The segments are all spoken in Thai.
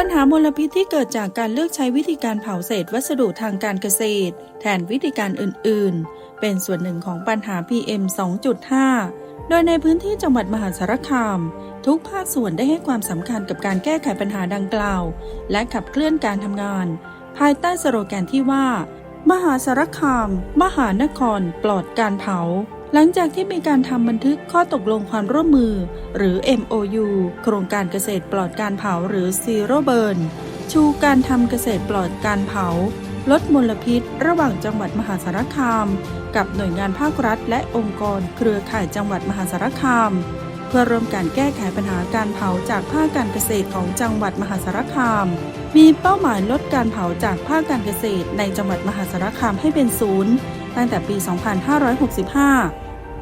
ัญหามลพิษที่เกิดจากการเลือกใช้วิธีการเผาเศษวัสดุทางการเกษตร แทนวิธีการอื่น ๆ เป็นส่วนหนึ่งของปัญหา PM 2.5 โดยในพื้นที่จังหวัดมหาสารคาม ทุกภาคส่วนได้ให้ความสำคัญกับการแก้ไขปัญหาดังกล่าว และขับเคลื่อนการทำงาน ภายใต้สโลแกนที่ว่า มหาสารคาม มหานคร ปลอดการเผา หลังจากที่มีการทำบันทึกข้อตกลงความร่วมมือ หรือ MOU โครงการเกษตรปลอดการเผาหรือ Zero Burn ชูการทำเกษตรปลอดการเผา ลดมลพิษ ระหว่างจังหวัดมหาสารคาม กับหน่วยงานภาครัฐ และองค์กร เครือข่ายจังหวัดมหาสารคาม เพื่อร่วมการแก้ไขปัญหาการเผาจากภาคการเกษตรของจังหวัดมหาสารคาม มีเป้าหมายลดการเผาจากภาคการเกษตรในจังหวัดมหาสารคามให้เป็นศูนย์ ตั้งแต่ปี 2565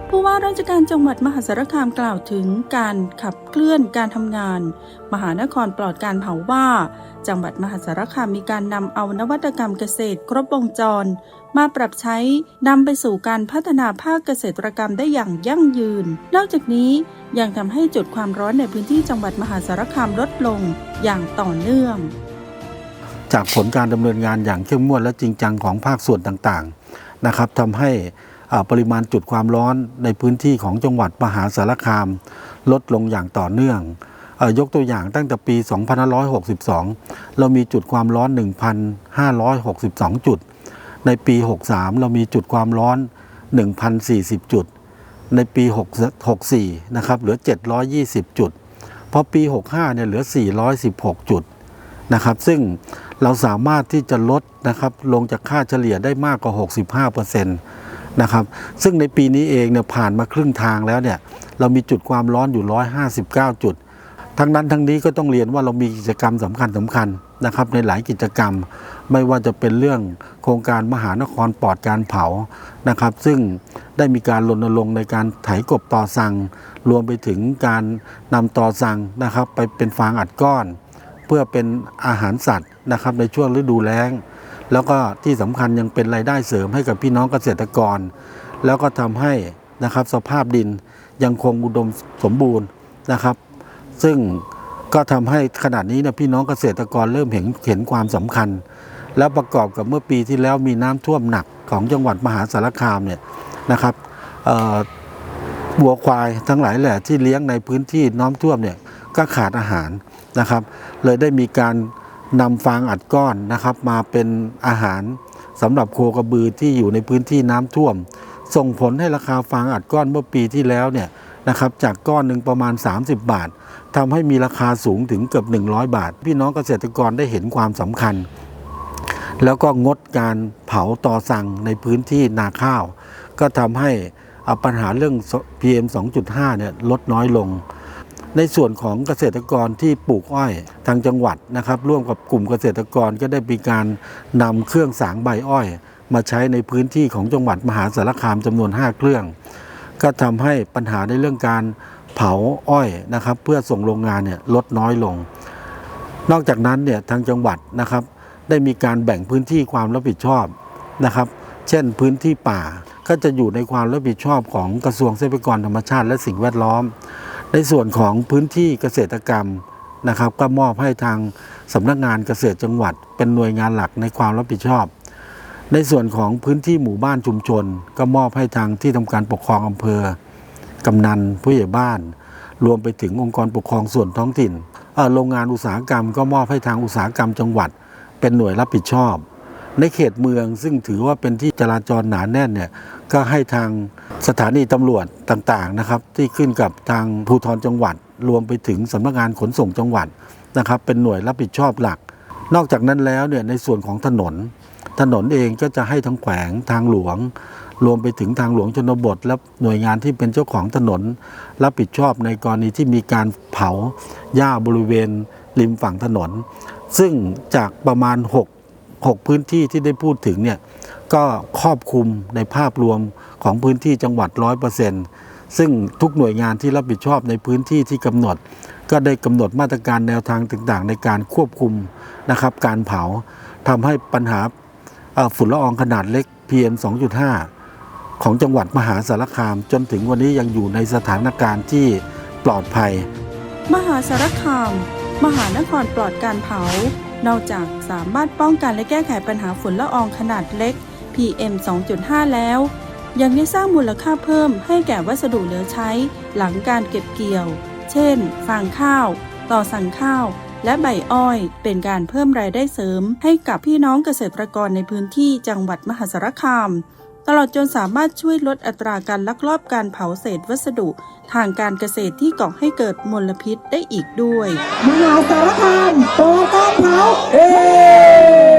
ผู้ว่าราชการจังหวัดมหาสารคามกล่าวถึงการขับเคลื่อนการทำงาน มหานครปลอดการเผาว่า จังหวัดมหาสารคามมีการนำเอานวัตกรรมเกษตร ครบวงจร มาปรับใช้นำไปสู่การพัฒนาภาคเกษตรกรรมได้อย่างยั่งยืน นอกจากนี้ยังทำให้จุดความร้อนในพื้นที่จังหวัดมหาสารคามลดลงอย่างต่อเนื่องจากผลการดำเนินงานอย่างเข้มงวดและจริงจังของภาคส่วนต่างๆ นะครับทำให้ปริมาณจุดความร้อนในพื้นที่ของจังหวัดมหาสารคาม ลดลงอย่างต่อเนื่องยกตัวอย่างตั้งแต่ปี 2562 เรามีจุดความร้อน 1,562 จุด ในปี 63 เรามีจุดความร้อน 1,040 จุด ในปี 64 นะครับเหลือ 720 จุด พอปี 65 เนี่ยเหลือ 416 จุดนะครับ ซึ่ง เราสามารถที่จะลดนะครับลงจากค่าเฉลี่ยได้มากกว่า 65%นะครับซึ่งในปีนี้เองเนี่ยผ่านมาครึ่งทางแล้วเนี่ยเรามีจุดความร้อนอยู่ 159 จุด ทั้งนั้นทั้งนี้ก็ต้องเรียนว่าเรามีกิจกรรมสำคัญสำคัญนะครับในหลายกิจกรรม ไม่ว่าจะเป็นเรื่องโครงการมหานครปลอดการเผานะครับ ซึ่งได้มีการรณรงค์ในการไถกบต่อสั่งรวมไปถึงการนำต่อสั่งนะครับ ไปเป็นฟางอัดก้อน เพื่อเป็นอาหารสัตว์นะครับในช่วงฤดูแล้ง แล้วก็ที่สำคัญยังเป็นรายได้เสริมให้กับพี่น้องเกษตรกร แล้วก็ทำให้นะครับสภาพดินยังคงอุดมสมบูรณ์นะครับ ซึ่งก็ทำให้ขนาดนี้เนี่ยพี่น้องเกษตรกรเริ่มเห็นเห็นความสำคัญ แล้วประกอบกับเมื่อปีที่แล้วมีน้ำท่วมหนักของจังหวัดมหาสารคามเนี่ยนะครับเอ่อวัวควายทั้งหลายแหละที่เลี้ยงในพื้นที่น้ำท่วมเนี่ยก็ขาดอาหาร นะครับ เลยได้มีการนำฟางอัดก้อนนะครับ มาเป็นอาหารสำหรับโคกระบือที่อยู่ในพื้นที่น้ำท่วม ส่งผลให้ราคาฟางอัดก้อนเมื่อปีที่แล้วเนี่ยนะครับจากก้อนหนึ่งประมาณ 30 บาททำให้มีราคาสูงถึงเกือบ 100 บาท พี่น้องเกษตรกรได้เห็นความสำคัญ แล้วก็งดการเผาต่อสั่งในพื้นที่นาข้าว ก็ทำให้อาปัญหาเรื่อง PM 2.5เนี่ยลดน้อยลง ในส่วนของเกษตรกรที่ปลูกอ้อยทางจังหวัดนะครับ ร่วมกับกลุ่มเกษตรกรก็ได้มีการนำเครื่องสางใบอ้อย มาใช้ในพื้นที่ของจังหวัดมหาสารคามจำนวน 5 เครื่อง ก็ทำให้ปัญหาในเรื่องการเผาอ้อยนะครับ เพื่อส่งโรงงานเนี่ยลดน้อยลง นอกจากนั้นเนี่ยทางจังหวัดนะครับ ได้มีการแบ่งพื้นที่ความรับผิดชอบนะครับ เช่นพื้นที่ป่าก็จะอยู่ในความรับผิดชอบของกระทรวงทรัพยากรธรรมชาติ และสิ่งแวดล้อม ในส่วนของพื้นที่เกษตรกรรมนะครับก็มอบให้ทางสำนักงานเกษตรจังหวัด เป็นหน่วยงานหลักในความรับผิดชอบ ในส่วนของพื้นที่หมู่บ้านชุมชน ก็มอบให้ทางที่ทำการปกครองอำเภอกำนันผู้ใหญ่บ้าน รวมไปถึงองค์กรปกครองส่วนท้องถิ่นโรงงานอุตสาหกรรม ก็มอบให้ทางอุตสาหกรรมจังหวัด เป็นหน่วยรับผิดชอบ ในเขตเมืองซึ่งถือว่าเป็นที่จราจรหนาแน่นเนี่ยก็ให้ทางสถานีตำรวจต่างๆนะครับ ที่ขึ้นกับทางภูธรจังหวัด รวมไปถึงสำนักงานขนส่งจังหวัดนะครับ เป็นหน่วยรับผิดชอบหลัก นอกจากนั้นแล้วเนี่ยในส่วนของถนน ถนนเองก็จะให้ทั้งแขวงทางหลวง รวมไปถึงทางหลวงชนบท และหน่วยงานที่เป็นเจ้าของถนน รับผิดชอบในกรณีที่มีการเผาหญ้าบริเวณริมฝั่งถนน ซึ่งจากประมาณ 6 6 พื้นที่ที่ได้พูดถึงเนี่ยก็ครอบคลุมในภาพรวมของพื้นที่จังหวัด 100%ซึ่งทุกหน่วยงานที่รับผิดชอบในพื้นที่ที่กำหนด ก็ได้กำหนดมาตรการแนวทางต่างๆ ในการควบคุมนะครับการเผาทำให้ปัญหาฝุ่นละอองขนาดเล็ก PM 2.5 ของจังหวัดมหาสารคาม จนถึงวันนี้ยังอยู่ในสถานการณ์ที่ปลอดภัย มหาสารคาม มหานครปลอดการเผา นอกจากสามารถป้องกันและแก้ไขปัญหาฝุ่นละอองขนาดเล็ก PM 2.5 แล้ว ยังได้สร้างมูลค่าเพิ่มให้แก่วัสดุเหลือใช้ หลังการเก็บเกี่ยว เช่น ฟางข้าว ต่อสั่งข้าว และใบอ้อย เป็นการเพิ่มรายได้เสริม ให้กับพี่น้องเกษตรกรในพื้นที่จังหวัดมหาสารคาม ตลอดจนสามารถช่วยลดอัตราการลักลอบการเผาเศษวัสดุ ทางการเกษตรที่ก่อให้เกิดมลพิษได้อีกด้วยมหาสารคามปอกาเผาเอ